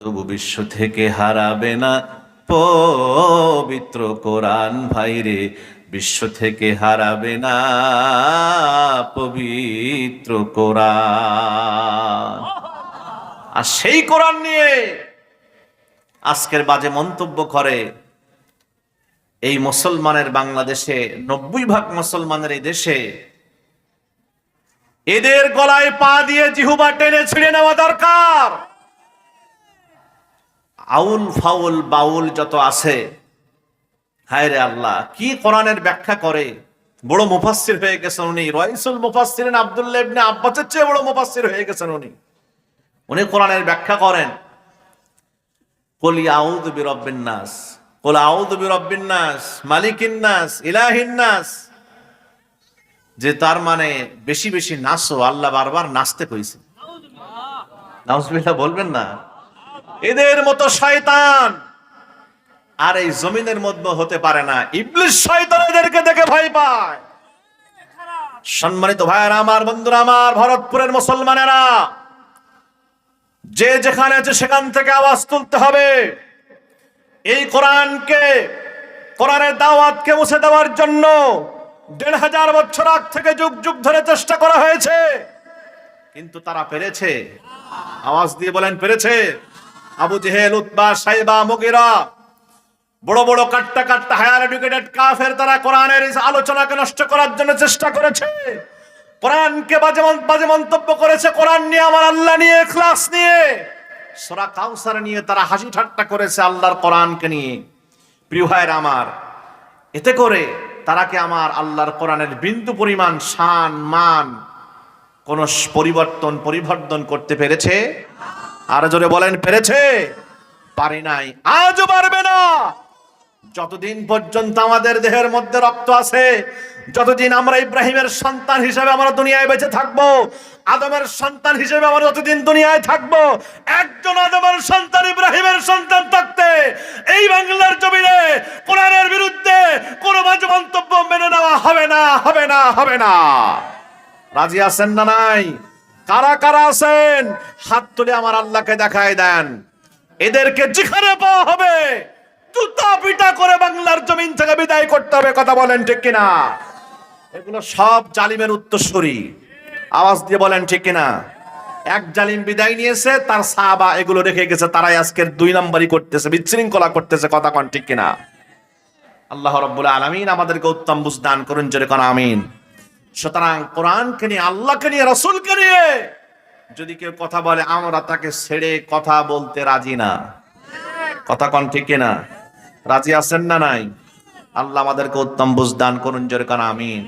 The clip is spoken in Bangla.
তবু বিশ্ব থেকে হারাবে না পবিত্র কোরআন ভাইরে বিশ্ব থেকে হারাবে না পবিত্র কোরআন। আর সেই কোরআন নিয়ে আজকের বাজে মন্তব্য করে এই মুসলমানের বাংলাদেশে, নব্বই ভাগ মুসলমানের এই দেশে এদের গলায় পা দিয়ে জিহুবা টেনে ছিঁড়ে নেওয়া দরকার। আউল ফাউল বাউল যত আছে, হায় রে আল্লাহ, কি কোরআনের ব্যাখ্যা করে? বড় মুফাসসির হয়ে গেছেন উনি রয়সুল মুফাসসিরিন আব্দুল্লাহ আব্বাসের চেয়ে বড় মুফাসসির হয়ে গেছেন উনি। উনি কোরআনের ব্যাখ্যা করেন, কলি আউযু বিরাব্বিন নাস কল আউযু বিরাব্বিন নাস মালিকিন যে তার মানে বেশি বেশি নাচো আল্লাহ বারবার নাচতে কইছে। বলবেন না। এদের মতো শয়তান। আর এই জমিনের মধ্যে হতে পারে না। ইবলিশ শয়তান এদেরকে দেখে ভয় পায়। সম্মানিত ভাইয়েরা আমার, বন্ধুরা আমার, ভরতপুরের মুসলমানেরা, যে যেখানে আছে সেখান থেকে আওয়াজ তুলতে হবে। এই কোরআনকে, কোরআনের দাওয়াতকে মুছে দেওয়ার জন্য দেড় হাজার বছর আগ থেকে যুগ যুগ ধরে চেষ্টা করা হয়েছে। কিন্তু তারা পেরেছে। আওয়াজ দিয়ে বলেন, পেরেছে। আবু জেহেল, উতবা, সাইবা, মুগিরা। বড় বড় কাট্টা কাট্টা হায়ার এডুকেটেড কাফের তারা কোরআনের আলোচনাকে নষ্ট করার জন্য চেষ্টা করেছে। কোরআনকে বাজে বাজে মন্তব্য করেছে। কোরআন নিয়ে আমার আল্লাহ নিয়ে ক্লাস নিয়ে। সোরা কাউসার নিয়ে তারা হাসি ঠাট্টা করেছে আল্লাহর কোরআনকে নিয়ে। প্রিয় ভাইয়ের আমার, এতে করে তারা কি আমার আল্লাহর কোরআনের বিন্দু পরিমাণ শান মান কোন পরিবর্তন পরিবর্তন করতে পেরেছে? আর জোরে বলেন, পেরেছে? পারি নাই। আজও পারবে না। যতদিন পর্যন্ত আমাদের দেহের মধ্যে রক্ত আছে, যতদিন আমরা ইব্রাহিমের সন্তান হিসেবে আমরা দুনিয়ায় বেঁচে থাকব, আদমের সন্তান হিসেবে আমরা যতদিন দুনিয়ায় থাকব, একজন আদমের সন্তান, ইব্রাহিমের সন্তান থাকতে এই বাংলার জমিনে কোরআনের বিরুদ্ধে কোনো বাজে মন্তব্য মেনে নেওয়া হবে না হবে না হবে না। রাজি আছেন না নাই? কারা কারা আছেন? হাত তুলে আমার আল্লাহকে দেখায় দেন। এদেরকে যেখানে পাওয়া হবে, জুতা পিটা করে বাংলার জমিন থেকে বিদায় করতে হবে, কথা বলেন ঠিক কিনা? এগুলো সব জালিমের উত্তরসূরি। আওয়াজ দিয়ে বলেন ঠিক কিনা? এক জালিম বিদায় নিয়েছে, তার সাহাবা এগুলো রেখে গেছে, তারাই আজকের দুই নম্বরই করতেছে বিশৃঙ্খলা করতেছে, কথা কন ঠিক কিনা? আল্লাহ রব্বুল আলমিন আমাদেরকে উত্তম বুঝ দান করুন, জোরে কোন, আমিন। সুতরাং কোরআনকে নিয়ে, আল্লাহকে নিয়ে, রসুলকে নিয়ে যদি কেউ কথা বলে, আমরা তাকে ছেড়ে কথা বলতে রাজি না। কথা কন ঠিক না রাজি আছেন না নাই? আল্লাহ আমাদেরকে উত্তম বুঝদান করুন, জোরে কান, আমিন।